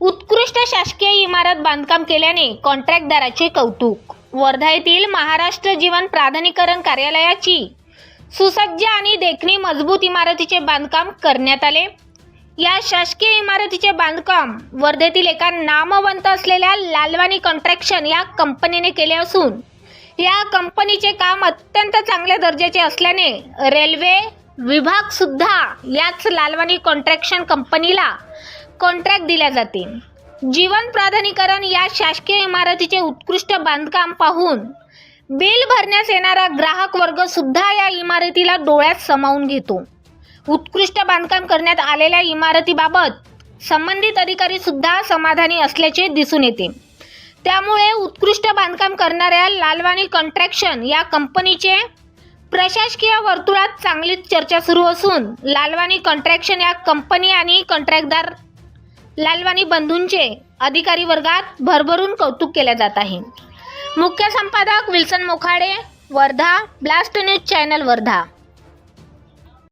उत्कृष्ट शासकीय इमारत बांधकाम केल्याने कॉन्ट्रॅक्टदाराचे कौतुक. वर्धा येथील महाराष्ट्र जीवन प्राधिकरण कार्यालयाची सुसज्ज आणि देखणी मजबूत इमारतीचे बांधकाम करण्यात आले. या शासकीय इमारतीचे बांधकाम वर्धेतील एका नामवंत असलेल्या लालवानी कॉन्ट्रॅक्शन या कंपनीने केले असून या कंपनीचे काम अत्यंत चांगल्या दर्जाचे असल्याने रेल्वे विभाग सुद्धा याच लालवानी कॉन्ट्रॅक्शन कंपनीला कॉन्ट्रॅक्ट दिल्या जाते जीवन प्राधानिकरण या शासकीय इमारतीचे उत्कृष्ट बांधकाम पाहून बिल भरण्यास येणारा ग्राहक वर्ग सुद्धा या इमारतीला डोळ्यात समावून घेतो. उत्कृष्ट बांधकाम करण्यात आलेल्या इमारतीबाबत संबंधित अधिकारी सुद्धा समाधानी असल्याचे दिसून येते. त्यामुळे उत्कृष्ट बांधकाम करणाऱ्या लालवाणी कॉन्ट्रॅक्शन या कंपनीचे प्रशासकीय वर्तुळात चांगलीच चर्चा सुरू असून लालवानी कॉन्ट्रॅक्शन या कंपनी आणि कॉन्ट्रॅक्टदार लालवानी बंधूंचे अधिकारी वर्गात भरभरून कौतुक केले जात आहे. मुख्य संपादक Wilson Mokhade Wardha blast news channel Wardha.